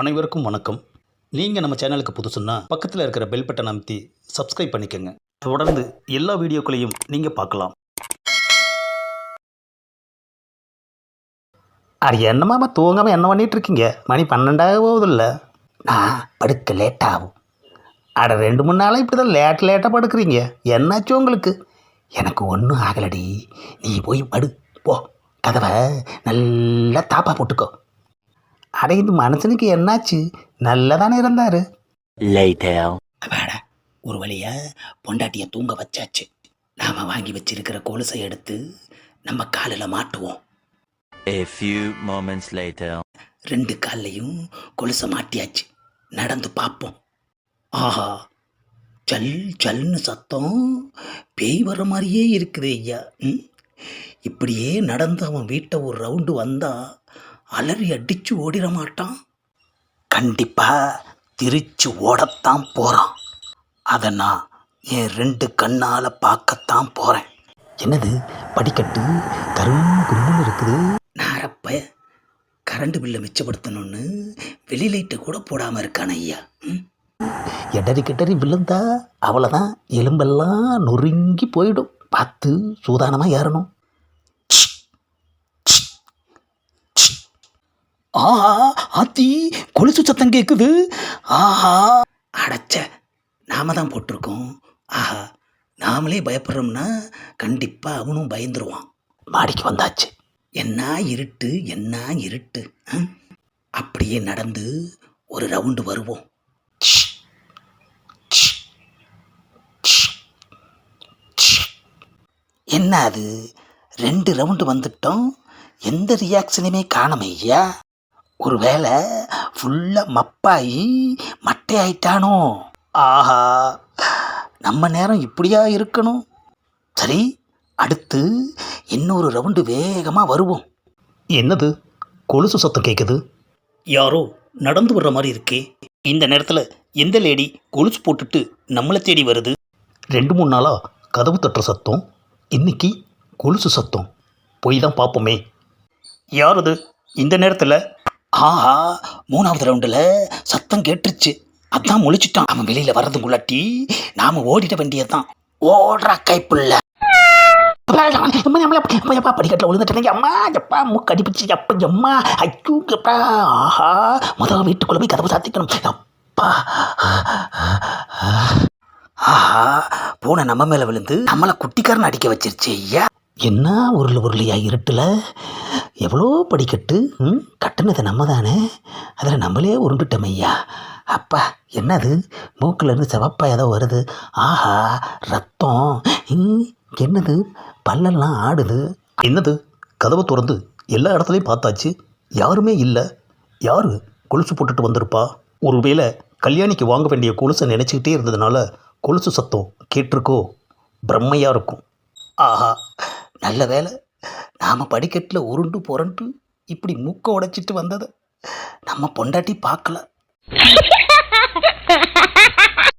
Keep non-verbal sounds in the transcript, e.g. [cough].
அனைவருக்கும் வணக்கம். நீங்கள் நம்ம சேனலுக்கு புதுசுன்னா பக்கத்தில் இருக்கிற பெல் பட்டன் அமைத்தி சப்ஸ்கிரைப் பண்ணிக்கோங்க. தொடர்ந்து எல்லா வீடியோக்களையும் நீங்கள் பார்க்கலாம். அது என்னமாம தூங்காமல் என்ன பண்ணிட்டு இருக்கீங்க? மணி பன்னெண்டாக போகுதில்ல. நான் படுக்க லேட் ஆகும். அட ரெண்டு மூணு நாளாக இப்படி தான் லேட் லேட்டாக படுக்கிறீங்க. என்னாச்சு உங்களுக்கு? எனக்கு ஒன்றும் ஆகலடி. நீ போய் படு. போ. கதவை நல்லா தாப்பா போட்டுக்கோ. அட இந்த மனுஷனுக்கு என்னாச்சு? நல்லதானே இருந்தார். Later. வேட ஒரு வழியா பொண்டாட்டியை தூங்க வச்சாச்சு. நாம வாங்கி வச்சிருக்கிற கொலுசை எடுத்து நம்ம காலில் மாட்டுவோம். A few moments later. ரெண்டு கால்லையும் கொலுசை மாட்டியாச்சு. நடந்து பார்ப்போம். ஆஹா சல் சல்னு சத்தம் பேய் வர மாதிரியே இருக்குது ஐயா. ம்? இப்படியே நடந்து அவன் வீட்டை ஒரு ரவுண்டு வந்தா அலறி அடிச்சு ஓடிட மாட்டான் கண்டிப்பா திருச்சு ஓடத்தான் போறான். அதை நான் என் ரெண்டு கண்ணால் பார்க்கத்தான் போறேன். என்னது? படிக்கட்டு? கரும் கும்முன்னு இருக்குது? நாரப்ப கரண்ட் பில்லை மிச்சப்படுத்தணும்னு வெளி லைட்டை கூட போடாமல் இருக்கான ஐயா. ம்? எடறி கெட்டறி விழுந்தா அவ்வளோதான் எலும்பெல்லாம் நொறுங்கி போயிடும். பார்த்து சூதானமாக ஏறணும். ஆஹா ஆத்தி கொலுசு சத்தம் கேட்குது ஆஹா. அடைச்ச நாம தான் போட்டிருக்கோம். ஆஹா நாமளே பயப்படுறோம்னா கண்டிப்பாக அவனும் பயந்துருவான். மாடிக்கு வந்தாச்சு. என்ன இருட்டு என்ன இருட்டு ம்? அப்படியே நடந்து ஒரு ரவுண்டு வருவோம். என்ன அது? ரெண்டு ரவுண்டு வந்துட்டோம். எந்த ரியாக்ஷனுமே காணமையா? ஐயா ஒருவேளை ஃபுல்லாக மப்பாயி மட்டையாயிட்டானோ? ஆஹா நம்ம நேரம் இப்படியா இருக்கணும்? சரி அடுத்து இன்னொரு ரவுண்டு வேகமாக வருவோம். என்னது? கொலுசு சத்தம் கேட்குது யாரோ நடந்து வர்ற மாதிரி இருக்கே. இந்த நேரத்தில் எந்த லேடி கொலுசு போட்டுட்டு நம்மளை தேடி வருது? ரெண்டு மூணு நாளாக கதவு தட்டுற சத்தம். இன்னைக்கு கொலுசு சத்தம். போய் தான் பார்ப்போமே. யார் அது? இந்த நேரத்தில் ஆஹா மூணாவது ரவுண்டில் சத்தம் கேட்டுருச்சு. அதான் முழிச்சிட்டான். அவன் வெளியில் வர்றதுக்குள்ளாட்டி நாம் ஓடிட வேண்டியதுதான். ஓடுறா கைப்புள்ள. படிக்கட்டில் விழுந்துட்டேன் அம்மா எப்பா மூக்கு அடிப்பிச்சு எப்பா எம்மா ஐயோ எப்பா ஆஹா முதல் வீட்டுக்குள்ளே போய் கதவை சாத்திக்கணும். அப்பா. ஆஹா பூனை நம்ம மேலே விழுந்து நம்மளை குட்டிக்காரன் அடிக்க வச்சிருச்சு ஐயா. என்ன உருள் உருளையா இருட்டில்? எவ்வளோ படிக்கட்டு ம்? கட்டுனது நம்ம தானே அதில் நம்மளே உருண்டுட்டோம் ஐயா அப்பா என்னது? மூக்கிலேருந்து செவப்பா ஏதோ வருது. ஆஹா ரத்தம். என்னது? பல்லெல்லாம் ஆடுது. என்னது? கதவை திறந்து எல்லா இடத்துலையும் பார்த்தாச்சு. யாருமே இல்லை. யார்? கொலுசு போட்டுட்டு வந்திருப்பா. ஒருவேளை கல்யாணிக்கு வாங்க வேண்டிய கொலுசை நினச்சிக்கிட்டே இருந்ததுனால கொலுசு சத்தம் கேட்டிருக்கோ? பிரம்மையாக இருக்கும். ஆஹா நல்ல வேலை நாம் படிக்கட்டில் உருண்டு புரண்டு இப்படி மூக்க உடைச்சிட்டு வந்ததை நம்ம பொண்டாட்டி பார்க்கல. [laughs]